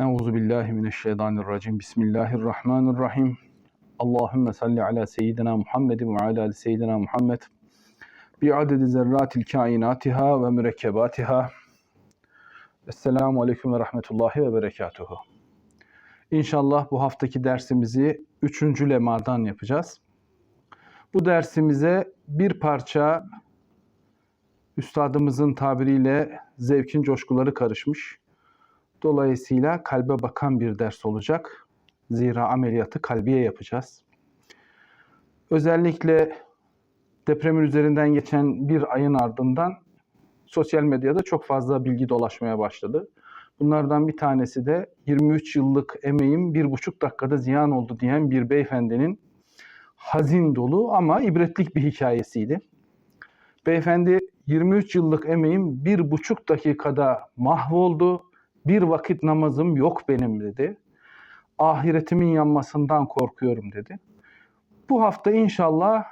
Euzu billahi mineşşeytanirracim. Bismillahirrahmanirrahim. Allahümme salli ala seyyidina Muhammedin ve ala ali seyyidina Muhammed. Bi adedi zerratil kainatiha ve mürekkebatiha. Esselamu aleyküm ve rahmetullahi ve berekatuhu. İnşallah bu haftaki dersimizi üçüncü lemadan yapacağız. Bu dersimize bir parça üstadımızın tabiriyle zevkin coşkuları karışmış. Dolayısıyla kalbe bakan bir ders olacak. Zira ameliyatı kalbiye yapacağız. Özellikle depremin üzerinden geçen bir ayın ardından sosyal medyada çok fazla bilgi dolaşmaya başladı. Bunlardan bir tanesi de 23 yıllık emeğim bir buçuk dakikada ziyan oldu diyen bir beyefendinin hazin dolu ama ibretlik bir hikayesiydi. Beyefendi 23 yıllık emeğim bir buçuk dakikada mahvoldu. Bir vakit namazım yok benim dedi. Ahiretimin yanmasından korkuyorum dedi. Bu hafta inşallah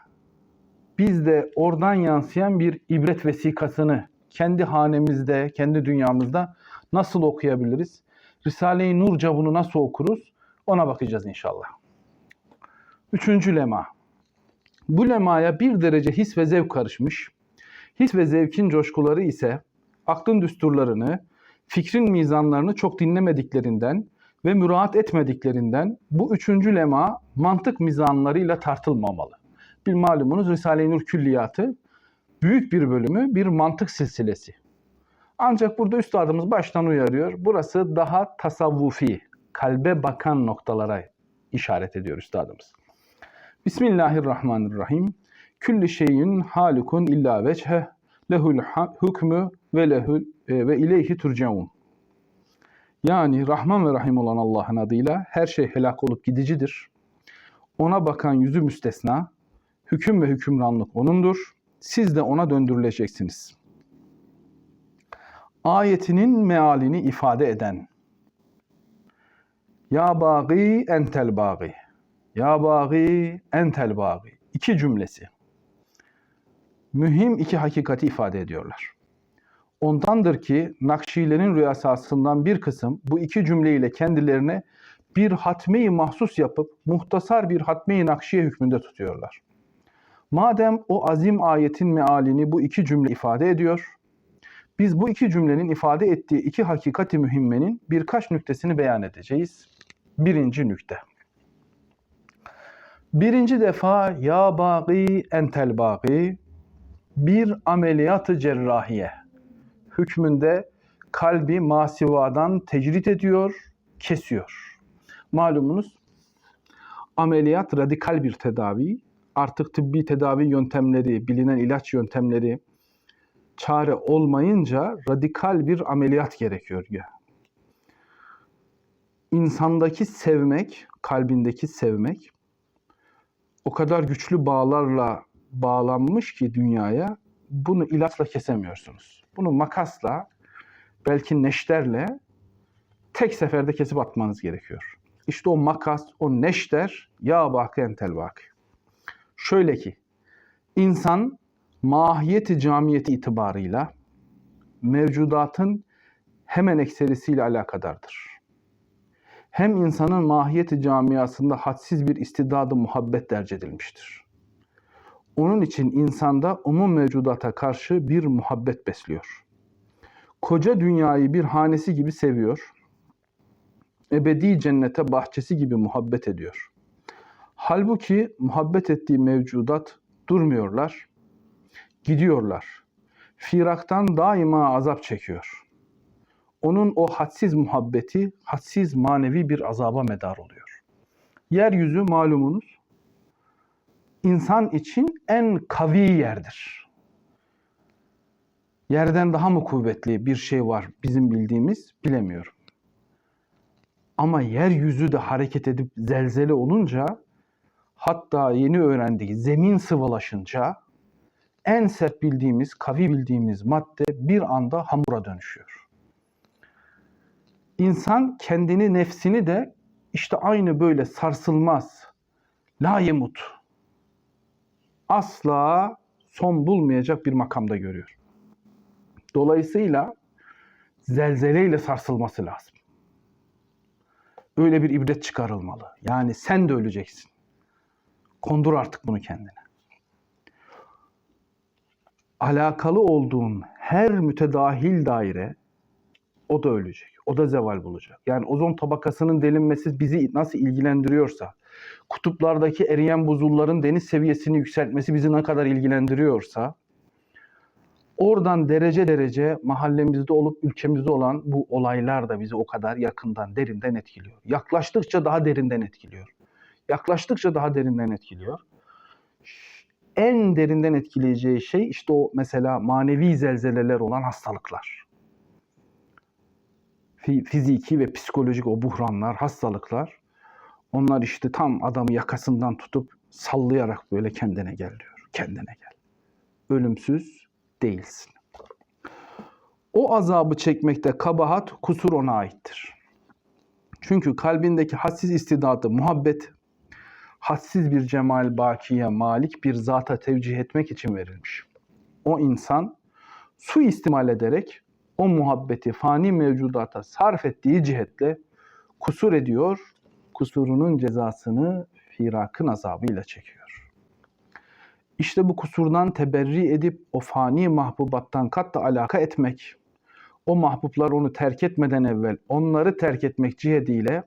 biz de oradan yansıyan bir ibret vesikasını kendi hanemizde, kendi dünyamızda nasıl okuyabiliriz? Risale-i Nur cabunu nasıl okuruz? Ona bakacağız inşallah. Üçüncü lema. Bu lemaya bir derece his ve zevk karışmış. His ve zevkin coşkuları ise aklın düsturlarını, fikrin mizanlarını çok dinlemediklerinden ve müraat etmediklerinden bu üçüncü lema mantık mizanlarıyla tartılmamalı. Bir malumunuz Risale-i Nur külliyatı büyük bir bölümü bir mantık silsilesi. Ancak burada üstadımız baştan uyarıyor. Burası daha tasavvufi, kalbe bakan noktalara işaret ediyor üstadımız. Bismillahirrahmanirrahim. Külli şeyin halikun illa veçhe lehul hükmü ve lehul e, ve ileyhi turcaun. Yani Rahman ve Rahim olan Allah'ın adıyla her şey helak olup gidicidir. Ona bakan yüzü müstesna, hüküm ve hükümranlık O'nundur. Siz de O'na döndürüleceksiniz. Ayetinin mealini ifade eden Ya bagi entel bagi Ya bagi entel bagi iki cümlesi mühim iki hakikati ifade ediyorlar. Ondandır ki Nakşilerin rüyasasından bir kısım bu iki cümleyle kendilerine bir hatmeyi mahsus yapıp muhtasar bir hatmeyi nakşiye hükmünde tutuyorlar. Madem o azim ayetin mealini bu iki cümle ifade ediyor, biz bu iki cümlenin ifade ettiği iki hakikati mühimmenin birkaç nüktesini beyan edeceğiz. Birinci nükte. Birinci defa ya bagi entel bagi bir ameliyatı cerrahiye hükmünde kalbi masivadan tecrit ediyor, kesiyor. Malumunuz ameliyat radikal bir tedavi. Artık tıbbi tedavi yöntemleri, bilinen ilaç yöntemleri çare olmayınca radikal bir ameliyat gerekiyor ya. İnsandaki sevmek, kalbindeki sevmek o kadar güçlü bağlarla bağlanmış ki dünyaya bunu ilaçla kesemiyorsunuz. Bunu makasla belki neşterle tek seferde kesip atmanız gerekiyor. İşte o makas, o neşter ya baki entel baki. Şöyle ki insan mahiyeti camiyeti itibarıyla mevcudatın hemen ekserisiyle alakadardır. Hem insanın mahiyeti camiasında hadsiz bir istidadı muhabbet derc edilmiştir. Onun için insanda umum mevcudata karşı bir muhabbet besliyor. Koca dünyayı bir hanesi gibi seviyor. Ebedi cennete bahçesi gibi muhabbet ediyor. Halbuki muhabbet ettiği mevcudat durmuyorlar, gidiyorlar. Firaktan daima azap çekiyor. Onun o hadsiz muhabbeti, hadsiz manevi bir azaba medar oluyor. Yeryüzü malumunuz insan için en kavi yerdir. Yerden daha mı kuvvetli bir şey var bizim bildiğimiz bilemiyorum. Ama yeryüzü de hareket edip zelzele olunca hatta yeni öğrendiği zemin sıvılaşınca en sert bildiğimiz, kavi bildiğimiz madde bir anda hamura dönüşüyor. İnsan kendini, nefsini de işte aynı böyle sarsılmaz, la yemut, asla son bulmayacak bir makamda görüyor. Dolayısıyla zelzeleyle sarsılması lazım. Öyle bir ibret çıkarılmalı. Yani sen de öleceksin. Kondur artık bunu kendine. Alakalı olduğun her mütedahil daire o da ölecek. O da zeval bulacak. Yani ozon tabakasının delinmesi bizi nasıl ilgilendiriyorsa, kutuplardaki eriyen buzulların deniz seviyesini yükseltmesi bizi ne kadar ilgilendiriyorsa, oradan derece derece mahallemizde olup ülkemizde olan bu olaylar da bizi o kadar yakından, derinden etkiliyor. Yaklaştıkça daha derinden etkiliyor. Yaklaştıkça daha derinden etkiliyor. En derinden etkileyeceği şey işte o mesela manevi zelzeleler olan hastalıklar. Fi- Fiziki ve psikolojik o buhranlar, hastalıklar. Onlar işte tam adamı yakasından tutup sallayarak böyle kendine gel diyor. Kendine gel. Ölümsüz değilsin. O azabı çekmekte kabahat, kusur ona aittir. Çünkü kalbindeki hassiz istidadı, muhabbet, hassiz bir cemal bakiye malik bir zata tevcih etmek için verilmiş. O insan su istimal ederek o muhabbeti fani mevcudata sarf ettiği cihetle kusur ediyor, kusurunun cezasını firakın azabıyla çekiyor. İşte bu kusurdan teberri edip o fani mahbubattan katla alaka etmek, o mahbublar onu terk etmeden evvel onları terk etmek cihetiyle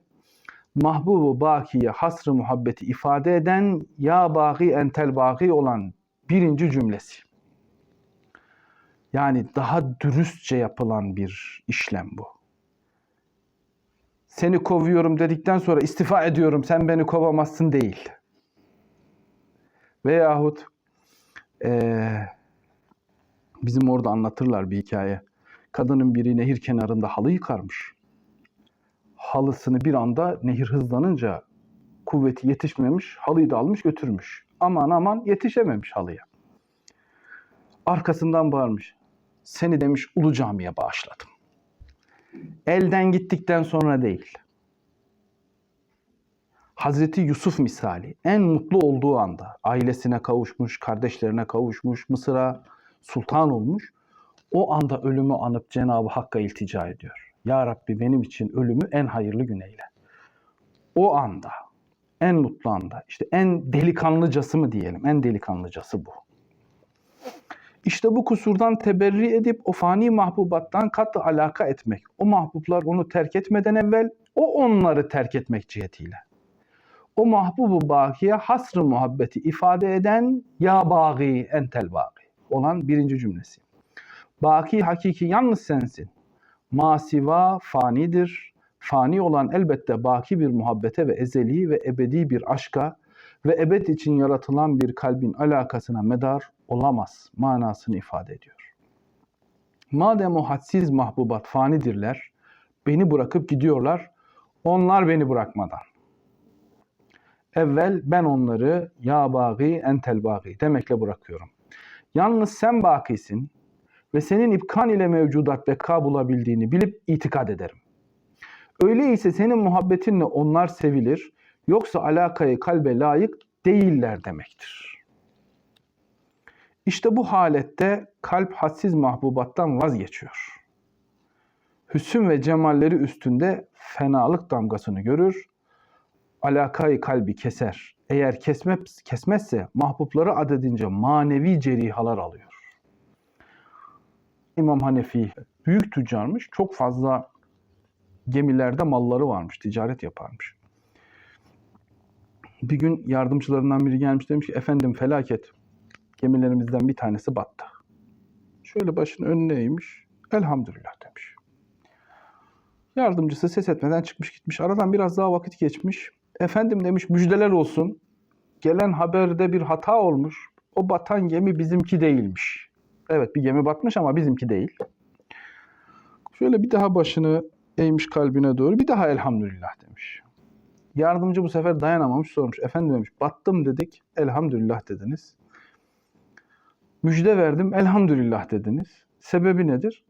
mahbubu bakiye hasrı muhabbeti ifade eden ya baki entel baki olan birinci cümlesi. Yani daha dürüstçe yapılan bir işlem bu. Seni kovuyorum dedikten sonra istifa ediyorum sen beni kovamazsın değil. Veyahut eee, bizim orada anlatırlar bir hikaye. Kadının biri nehir kenarında halı yıkarmış. Halısını bir anda nehir hızlanınca kuvveti yetişmemiş, halıyı da almış götürmüş. Aman aman yetişememiş halıya. Arkasından bağırmış. Seni demiş Ulu Cami'ye bağışladım. Elden gittikten sonra değil. Hazreti Yusuf misali en mutlu olduğu anda ailesine kavuşmuş, kardeşlerine kavuşmuş, Mısır'a sultan olmuş. O anda ölümü anıp Cenab-ı Hakk'a iltica ediyor. Ya Rabbi benim için ölümü en hayırlı gün eyle. O anda, en mutlu anda, işte en delikanlıcası mı diyelim, en delikanlıcası bu. İşte bu kusurdan teberri edip o fani mahbubattan katı alaka etmek. O mahbublar onu terk etmeden evvel o onları terk etmek cihetiyle. O mahbubu bakiye hasrı muhabbeti ifade eden ya bagi entel bagi olan birinci cümlesi. Baki hakiki yalnız sensin. Masiva fanidir. Fani olan elbette baki bir muhabbete ve ezeli ve ebedi bir aşka ve ebed için yaratılan bir kalbin alakasına medar olamaz manasını ifade ediyor. Madem o hadsiz mahbubat fanidirler, beni bırakıp gidiyorlar, onlar beni bırakmadan. Evvel ben onları ya bagi entel bagi demekle bırakıyorum. Yalnız sen bakisin ve senin ipkan ile mevcudat beka bulabildiğini bilip itikad ederim. Öyleyse senin muhabbetinle onlar sevilir, yoksa alakayı kalbe layık değiller demektir. İşte bu halette kalp hadsiz mahbubattan vazgeçiyor. Hüsn ve cemalleri üstünde fenalık damgasını görür, alakayı kalbi keser. Eğer kesmez, kesmezse mahbubları adedince manevi cerihalar alıyor. İmam Hanefi büyük tüccarmış, çok fazla gemilerde malları varmış, ticaret yaparmış. Bir gün yardımcılarından biri gelmiş demiş ki efendim felaket gemilerimizden bir tanesi battı. Şöyle başını önüne eğmiş. Elhamdülillah demiş. Yardımcısı ses etmeden çıkmış gitmiş. Aradan biraz daha vakit geçmiş. Efendim demiş müjdeler olsun. Gelen haberde bir hata olmuş. O batan gemi bizimki değilmiş. Evet bir gemi batmış ama bizimki değil. Şöyle bir daha başını eğmiş kalbine doğru. Bir daha elhamdülillah demiş. Yardımcı bu sefer dayanamamış sormuş. Efendim demiş battım dedik elhamdülillah dediniz. Müjde verdim elhamdülillah dediniz. Sebebi nedir?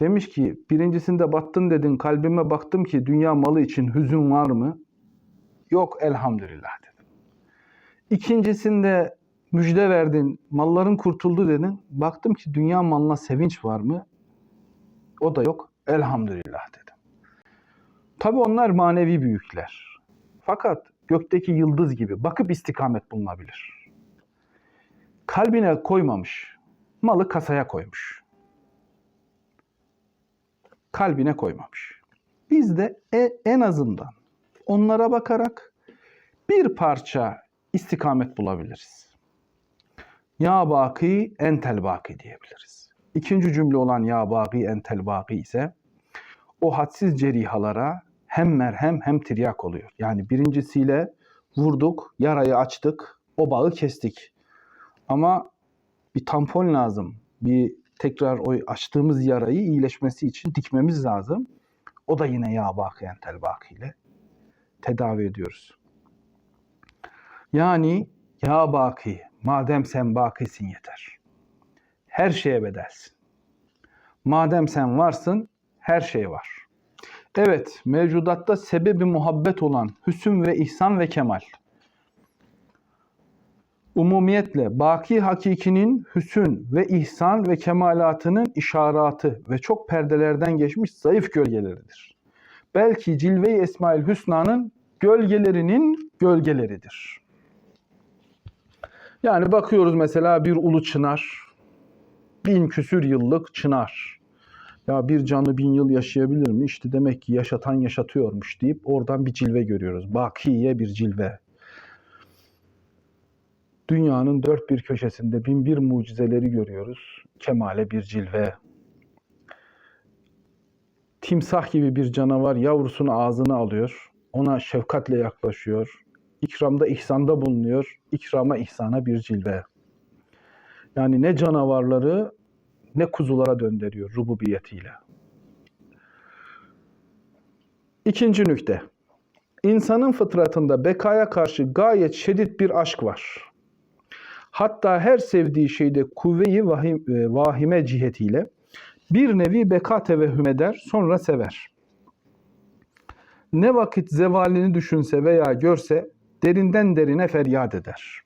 Demiş ki birincisinde battın dedin kalbime baktım ki dünya malı için hüzün var mı? Yok elhamdülillah dedim. İkincisinde müjde verdin malların kurtuldu dedin. Baktım ki dünya malına sevinç var mı? O da yok elhamdülillah dedim. Tabi onlar manevi büyükler. Fakat gökteki yıldız gibi bakıp istikamet bulunabilir. Kalbine koymamış, malı kasaya koymuş. Kalbine koymamış. Biz de e- en azından onlara bakarak bir parça istikamet bulabiliriz. Ya baki entel baki diyebiliriz. İkinci cümle olan ya baki entel baki ise o hadsiz cerihalara hem merhem hem tiryak oluyor. Yani birincisiyle vurduk, yarayı açtık, o bağı kestik. Ama bir tampon lazım. Bir tekrar o açtığımız yarayı iyileşmesi için dikmemiz lazım. O da yine ya baki entel baki ile tedavi ediyoruz. Yani ya baki, madem sen bakisin yeter. Her şeye bedelsin. Madem sen varsın, her şey var. Evet, mevcudatta sebebi muhabbet olan hüsn ve ihsan ve kemal. Umumiyetle baki hakikinin hüsn ve ihsan ve kemalatının işaratı ve çok perdelerden geçmiş zayıf gölgeleridir. Belki cilve-i Esmaül Hüsna'nın gölgelerinin gölgeleridir. Yani bakıyoruz mesela bir ulu çınar, bin küsür yıllık çınar. Ya bir canlı bin yıl yaşayabilir mi? İşte demek ki yaşatan yaşatıyormuş deyip oradan bir cilve görüyoruz. Bakiye bir cilve. Dünyanın dört bir köşesinde bin bir mucizeleri görüyoruz. Kemale bir cilve. Timsah gibi bir canavar yavrusunu ağzına alıyor. Ona şefkatle yaklaşıyor. İkramda, ihsanda bulunuyor. İkrama, ihsana bir cilve. Yani ne canavarları ne kuzulara döndürüyor rububiyetiyle. İkinci nükte. İnsanın fıtratında bekaya karşı gayet şiddet bir aşk var. Hatta her sevdiği şeyde kuvve-i vahim, e, vahime cihetiyle bir nevi beka tevehhüm eder, sonra sever. Ne vakit zevalini düşünse veya görse derinden derine feryat eder.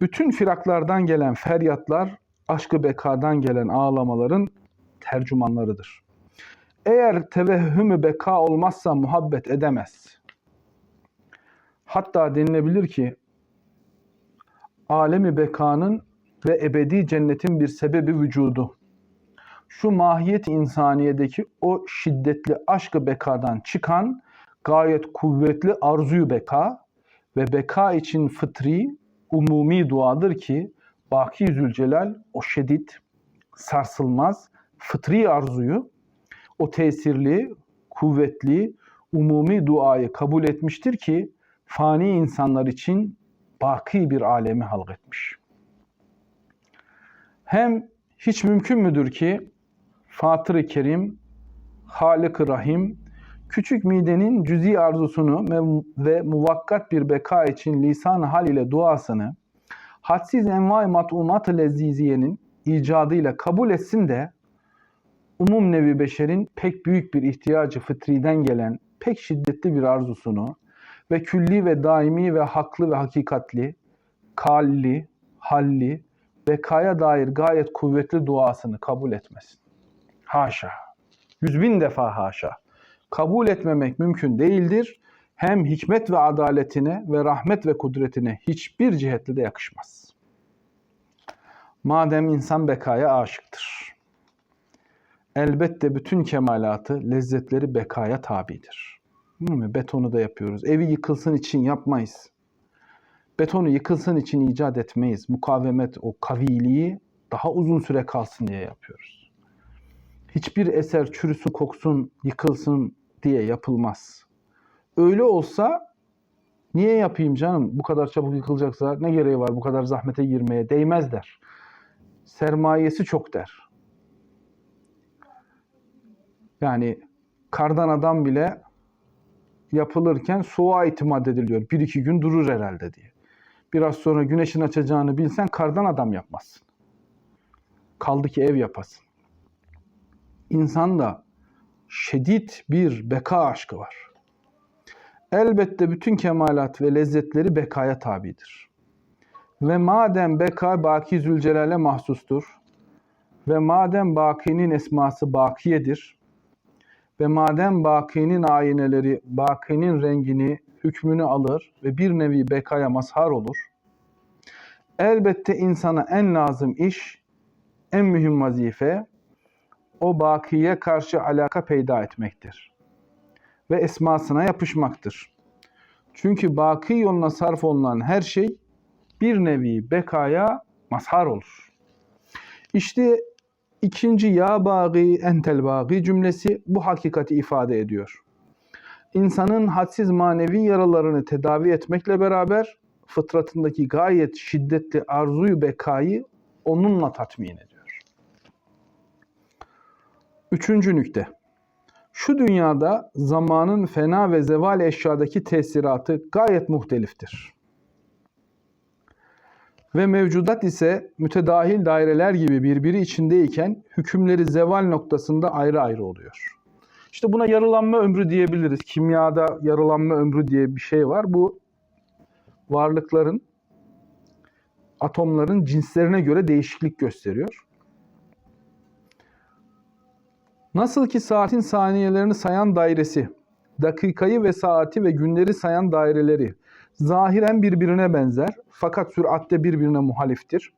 Bütün firaklardan gelen feryatlar aşkı bekadan gelen ağlamaların tercümanlarıdır. Eğer tevehhümü beka olmazsa muhabbet edemez. Hatta denilebilir ki alemi bekanın ve ebedi cennetin bir sebebi vücudu. Şu mahiyet insaniyedeki o şiddetli aşkı bekadan çıkan gayet kuvvetli arzuyu beka ve beka için fıtri, umumi duadır ki Baki Zülcelal o şiddet, sarsılmaz, fıtri arzuyu, o tesirli, kuvvetli, umumi duayı kabul etmiştir ki fani insanlar için baki bir alemi halketmiş. Hem hiç mümkün müdür ki Fatır-ı Kerim, Halik-ı Rahim, küçük midenin cüzi arzusunu ve muvakkat bir beka için lisan hal ile duasını hadsiz envai mat'umat-ı lezziziyenin icadıyla kabul etsin de umum nevi beşerin pek büyük bir ihtiyacı fıtriden gelen pek şiddetli bir arzusunu ve külli ve daimi ve haklı ve hakikatli, kalli, halli, bekaya dair gayet kuvvetli duasını kabul etmesin. Haşa. Yüz bin defa haşa. Kabul etmemek mümkün değildir hem hikmet ve adaletine ve rahmet ve kudretine hiçbir cihetle de yakışmaz. Madem insan bekaya aşıktır. Elbette bütün kemalatı, lezzetleri bekaya tabidir. Değil mi? Betonu da yapıyoruz. Evi yıkılsın için yapmayız. Betonu yıkılsın için icat etmeyiz. Mukavemet, o kaviliği daha uzun süre kalsın diye yapıyoruz. Hiçbir eser çürüsün, koksun, yıkılsın diye yapılmaz. Öyle olsa niye yapayım canım? Bu kadar çabuk yıkılacaksa ne gereği var bu kadar zahmete girmeye? Değmez der. Sermayesi çok der. Yani kardan adam bile yapılırken soğuğa itimat ediliyor. Bir iki gün durur herhalde diye. Biraz sonra güneşin açacağını bilsen kardan adam yapmazsın. Kaldı ki ev yapasın. İnsanda şiddet bir beka aşkı var. Elbette bütün kemalat ve lezzetleri bekaya tabidir. Ve madem beka Baki Zülcelal'e mahsustur ve madem Baki'nin esması Bakiyedir Ve madem bakinin ayineleri bakinin rengini, hükmünü alır ve bir nevi bekaya mazhar olur. Elbette insana en lazım iş, en mühim vazife o bakiye karşı alaka peyda etmektir. Ve esmasına yapışmaktır. Çünkü baki yoluna sarf olunan her şey bir nevi bekaya mazhar olur. İşte ikinci ya bagi entel bagi cümlesi bu hakikati ifade ediyor. İnsanın hadsiz manevi yaralarını tedavi etmekle beraber fıtratındaki gayet şiddetli arzuyu bekayı onunla tatmin ediyor. Üçüncü nükte. Şu dünyada zamanın fena ve zeval eşyadaki tesiratı gayet muhteliftir. Ve mevcudat ise mütedahil daireler gibi birbiri içindeyken hükümleri zeval noktasında ayrı ayrı oluyor. İşte buna yarılanma ömrü diyebiliriz. Kimyada yarılanma ömrü diye bir şey var. Bu varlıkların, atomların cinslerine göre değişiklik gösteriyor. Nasıl ki saatin saniyelerini sayan dairesi, dakikayı ve saati ve günleri sayan daireleri zahiren birbirine benzer fakat süratte birbirine muhaliftir.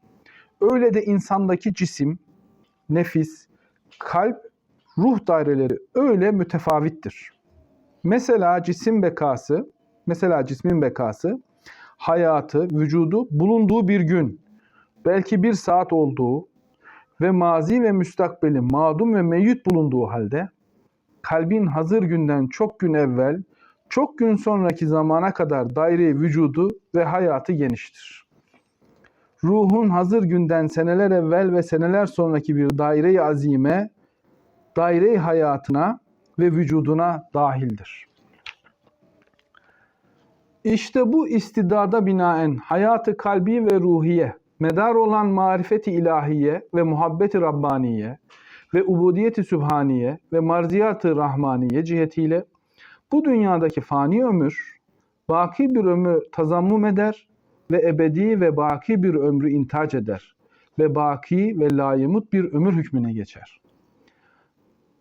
Öyle de insandaki cisim, nefis, kalp, ruh daireleri öyle mütefavittir. Mesela cisim bekası, mesela cismin bekası, hayatı, vücudu bulunduğu bir gün, belki bir saat olduğu ve mazi ve müstakbeli madum ve meyyit bulunduğu halde, kalbin hazır günden çok gün evvel, çok gün sonraki zamana kadar daire vücudu ve hayatı geniştir. Ruhun hazır günden seneler evvel ve seneler sonraki bir daire-i azime, daire-i hayatına ve vücuduna dahildir. İşte bu istidada binaen hayatı kalbi ve ruhiye, medar olan marifeti ilahiye ve muhabbeti rabbaniye ve ubudiyeti sübhaniye ve marziyatı rahmaniye cihetiyle bu dünyadaki fani ömür, baki bir ömrü tazammum eder ve ebedi ve baki bir ömrü intac eder ve baki ve layımut bir ömür hükmüne geçer.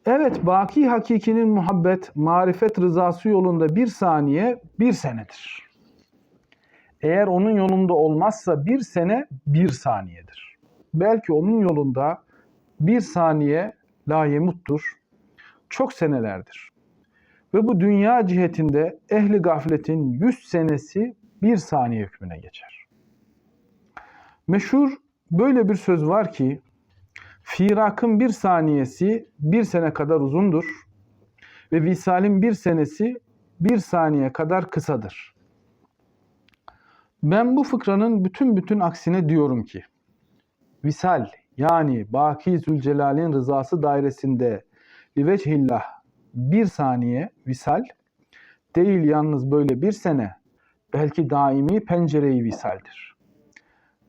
Evet, baki hakikinin muhabbet, marifet rızası yolunda bir saniye bir senedir. Eğer onun yolunda olmazsa bir sene bir saniyedir. Belki onun yolunda bir saniye layemuttur, çok senelerdir. Ve bu dünya cihetinde ehli gafletin 100 senesi bir saniye hükmüne geçer. Meşhur böyle bir söz var ki, firakın bir saniyesi bir sene kadar uzundur ve visalin bir senesi bir saniye kadar kısadır. Ben bu fıkranın bütün bütün aksine diyorum ki, visal yani Baki Zülcelal'in rızası dairesinde liveçhillah bir saniye visal değil yalnız böyle bir sene belki daimi pencereyi visaldir.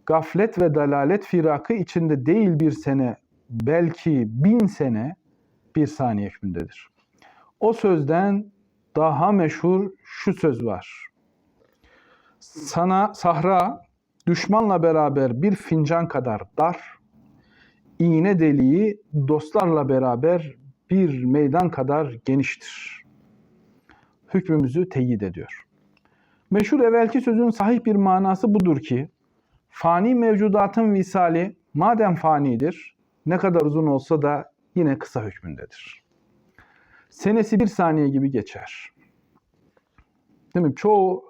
Gaflet ve dalalet firakı içinde değil bir sene belki bin sene bir saniye hükmündedir. O sözden daha meşhur şu söz var. Sana sahra düşmanla beraber bir fincan kadar dar, iğne deliği dostlarla beraber bir meydan kadar geniştir. Hükmümüzü teyit ediyor. Meşhur evvelki sözün sahih bir manası budur ki, fani mevcudatın visali madem fanidir, ne kadar uzun olsa da yine kısa hükmündedir. Senesi bir saniye gibi geçer. Değil mi? Çoğu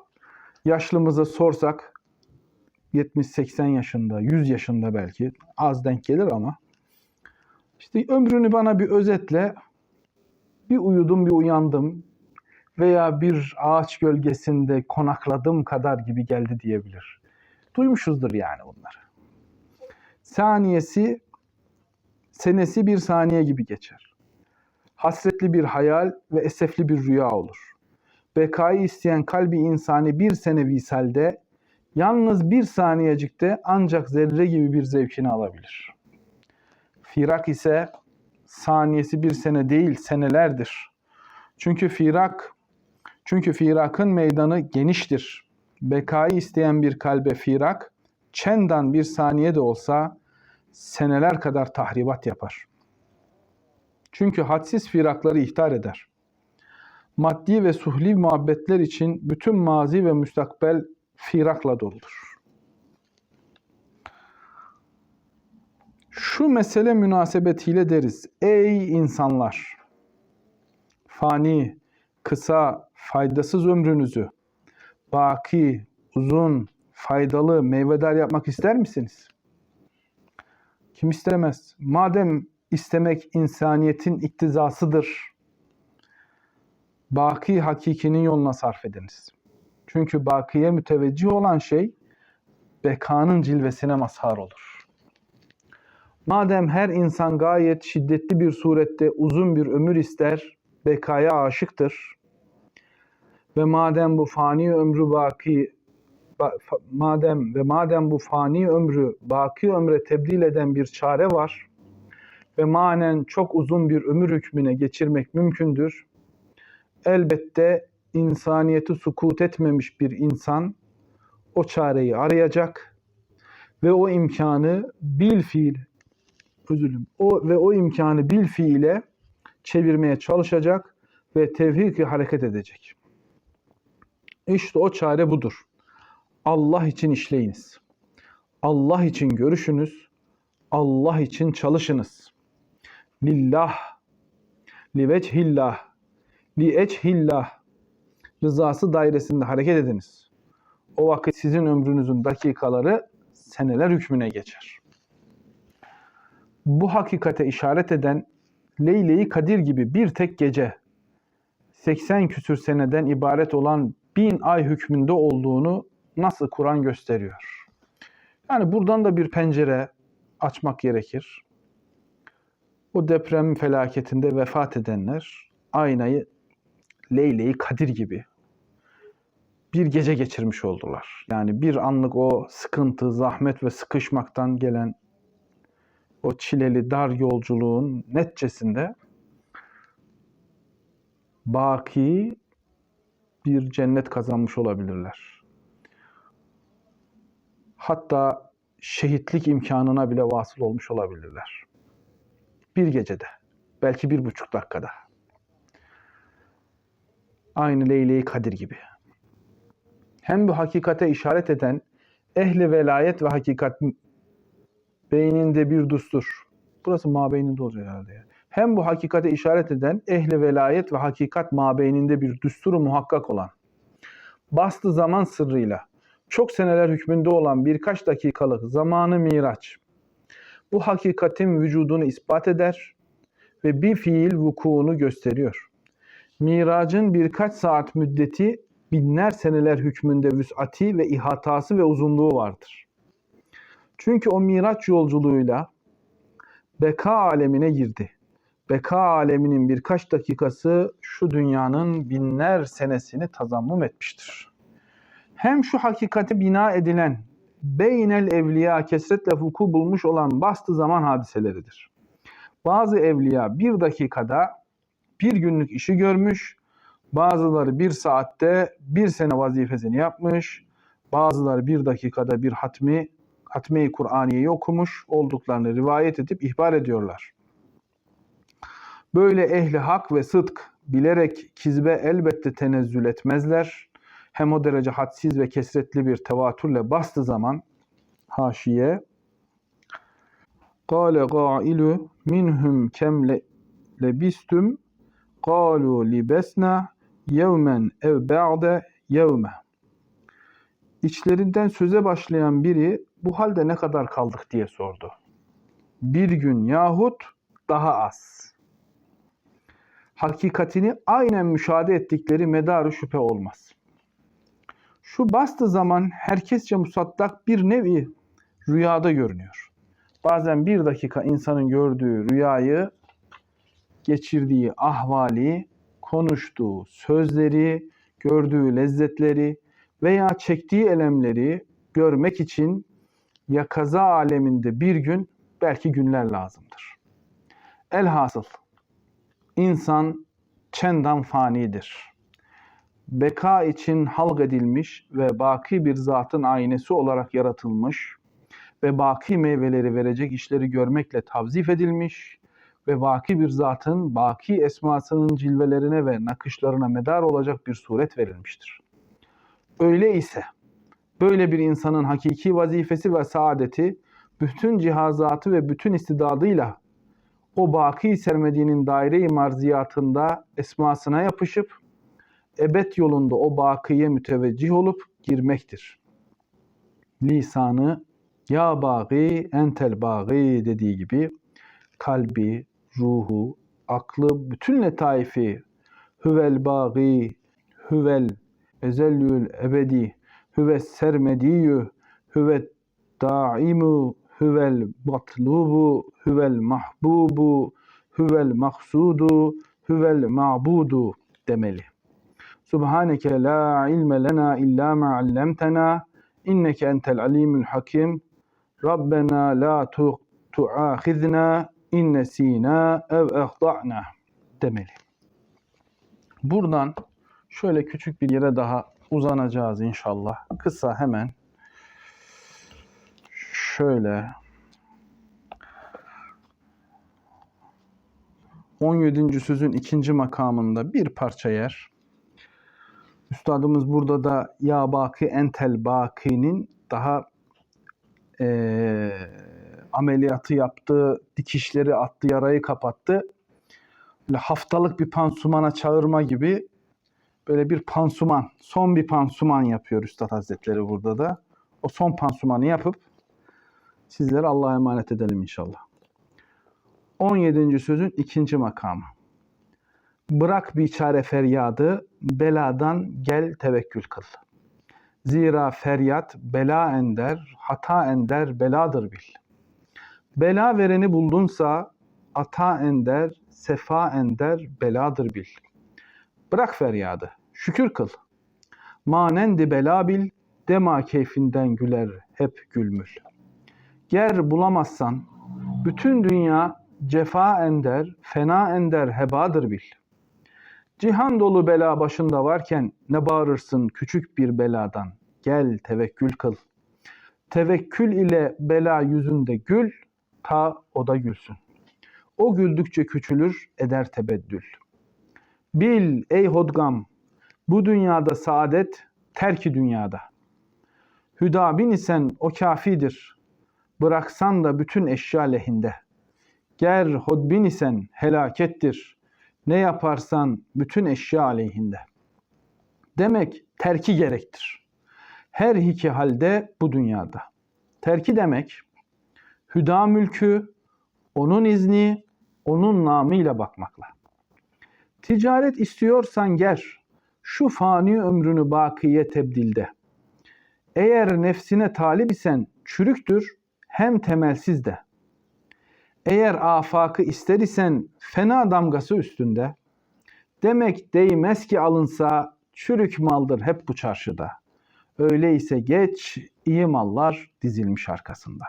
yaşlımıza sorsak 70-80 yaşında, 100 yaşında belki az denk gelir ama işte ömrünü bana bir özetle bir uyudum bir uyandım veya bir ağaç gölgesinde konakladım kadar gibi geldi diyebilir. Duymuşuzdur yani bunları. Saniyesi, senesi bir saniye gibi geçer. Hasretli bir hayal ve esefli bir rüya olur. Bekayı isteyen kalbi insani bir sene visalde, yalnız bir saniyecikte ancak zerre gibi bir zevkini alabilir. Firak ise saniyesi bir sene değil senelerdir. Çünkü firak çünkü firakın meydanı geniştir. Bekayı isteyen bir kalbe firak çendan bir saniye de olsa seneler kadar tahribat yapar. Çünkü hadsiz firakları ihtar eder. Maddi ve suhli muhabbetler için bütün mazi ve müstakbel firakla doludur. Şu mesele münasebetiyle deriz. Ey insanlar! Fani, kısa, faydasız ömrünüzü baki, uzun, faydalı, meyvedar yapmak ister misiniz? Kim istemez? Madem istemek insaniyetin iktizasıdır, baki hakikinin yoluna sarf ediniz. Çünkü bakiye müteveccih olan şey bekanın cilvesine mazhar olur. Madem her insan gayet şiddetli bir surette uzun bir ömür ister, bekaya aşıktır ve madem bu fani ömrü baki madem ve madem bu fani ömrü baki ömre tebdil eden bir çare var ve manen çok uzun bir ömür hükmüne geçirmek mümkündür. Elbette insaniyeti sukut etmemiş bir insan o çareyi arayacak ve o imkanı bil fiil dilerim. O ve o imkanı bil fiile çevirmeye çalışacak ve tevhik hareket edecek. İşte o çare budur. Allah için işleyiniz. Allah için görüşünüz. Allah için çalışınız. Lillah, li vechillah, li echillah rızası dairesinde hareket ediniz. O vakit sizin ömrünüzün dakikaları seneler hükmüne geçer. Bu hakikate işaret eden Leyle-i Kadir gibi bir tek gece 80 küsür seneden ibaret olan bin ay hükmünde olduğunu nasıl Kur'an gösteriyor. Yani buradan da bir pencere açmak gerekir. O deprem felaketinde vefat edenler aynayı Leyle-i Kadir gibi bir gece geçirmiş oldular. Yani bir anlık o sıkıntı, zahmet ve sıkışmaktan gelen o çileli dar yolculuğun neticesinde baki bir cennet kazanmış olabilirler. Hatta şehitlik imkanına bile vasıl olmuş olabilirler. Bir gecede, belki bir buçuk dakikada. Aynı Leyle-i Kadir gibi. Hem bu hakikate işaret eden ehli velayet ve hakikat beyninde bir dustur. Burası mabeyninde olacak herhalde. ya. Hem bu hakikate işaret eden ehli velayet ve hakikat mabeyninde bir düsturu muhakkak olan, bastı zaman sırrıyla, çok seneler hükmünde olan birkaç dakikalık zamanı miraç, bu hakikatin vücudunu ispat eder ve bir fiil vukuunu gösteriyor. Miracın birkaç saat müddeti binler seneler hükmünde vüs'ati ve ihatası ve uzunluğu vardır. Çünkü o miraç yolculuğuyla beka alemine girdi. Beka aleminin birkaç dakikası şu dünyanın binler senesini tazammum etmiştir. Hem şu hakikati bina edilen beynel evliya kesretle vuku bulmuş olan bastı zaman hadiseleridir. Bazı evliya bir dakikada bir günlük işi görmüş, bazıları bir saatte bir sene vazifesini yapmış, bazıları bir dakikada bir hatmi Hatme-i Kur'aniye'yi okumuş olduklarını rivayet edip ihbar ediyorlar. Böyle ehli hak ve sıdk bilerek kizbe elbette tenezzül etmezler. Hem o derece hadsiz ve kesretli bir tevatürle bastı zaman haşiye Kale gailu minhum le- lebistum kalu libesna yevmen ev ba'de yevme İçlerinden söze başlayan biri bu halde ne kadar kaldık diye sordu. Bir gün yahut daha az. Hakikatini aynen müşahede ettikleri medarı şüphe olmaz. Şu bastı zaman herkesçe musaddak bir nevi rüyada görünüyor. Bazen bir dakika insanın gördüğü rüyayı, geçirdiği ahvali, konuştuğu sözleri, gördüğü lezzetleri veya çektiği elemleri görmek için ya kaza aleminde bir gün belki günler lazımdır. Elhasıl insan çendan fanidir. Beka için halk edilmiş ve baki bir zatın aynesi olarak yaratılmış ve baki meyveleri verecek işleri görmekle tavzif edilmiş, ve vaki bir zatın baki esmasının cilvelerine ve nakışlarına medar olacak bir suret verilmiştir. Öyle ise böyle bir insanın hakiki vazifesi ve saadeti bütün cihazatı ve bütün istidadıyla o baki sermediğinin daire-i marziyatında esmasına yapışıp ebed yolunda o bakiye müteveccih olup girmektir. Lisanı ya bagi entel bagi dediği gibi kalbi, ruhu, aklı, bütün letaifi huvel bagi, huvel ezellül ebedi, huve sermediyyü, huve daimu, huvel matlubu, huvel mahbubu, huvel maksudu, huvel ma'budu demeli. Subhaneke la ilme lena illa ma allamtena inneke entel alimul hakim. Rabbena la tu tuahizna in nesina ev ehda'na demeli. Buradan şöyle küçük bir yere daha uzanacağız inşallah. Kısa hemen şöyle 17. sözün ikinci makamında bir parça yer. Üstadımız burada da ya baki entel baki'nin daha eee, ameliyatı yaptı, dikişleri attı, yarayı kapattı. Böyle haftalık bir pansumana çağırma gibi böyle bir pansuman, son bir pansuman yapıyor Üstad Hazretleri burada da. O son pansumanı yapıp sizlere Allah'a emanet edelim inşallah. 17. sözün ikinci makamı. Bırak biçare feryadı, beladan gel tevekkül kıl. Zira feryat bela ender, hata ender, beladır bil. Bela vereni buldunsa, ata ender, sefa ender, beladır bil. Bırak feryadı, şükür kıl. Manendi bela bil, dema keyfinden güler hep gülmül. Ger bulamazsan, bütün dünya cefa ender, fena ender, hebadır bil. Cihan dolu bela başında varken ne bağırırsın küçük bir beladan? Gel tevekkül kıl. Tevekkül ile bela yüzünde gül, ta o da gülsün. O güldükçe küçülür, eder tebeddül. Bil ey hodgam, bu dünyada saadet, terki dünyada. Hüda bin isen o kafidir. Bıraksan da bütün eşya lehinde. Ger hodbin isen helakettir. Ne yaparsan bütün eşya aleyhinde. Demek terki gerektir. Her iki halde bu dünyada. Terki demek hüda mülkü, onun izni, onun namıyla bakmakla. Ticaret istiyorsan ger, şu fani ömrünü bakiye tebdilde. Eğer nefsine talip isen çürüktür, hem temelsiz de. Eğer afakı ister isen fena damgası üstünde. Demek değmez ki alınsa çürük maldır hep bu çarşıda. Öyleyse geç iyi mallar dizilmiş arkasında.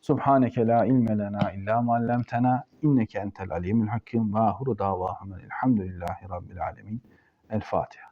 Subhaneke la ilme lena illa ma allamtena inneke entel alimul hakim ve ahuru davahum elhamdülillahi rabbil alemin. El Fatiha.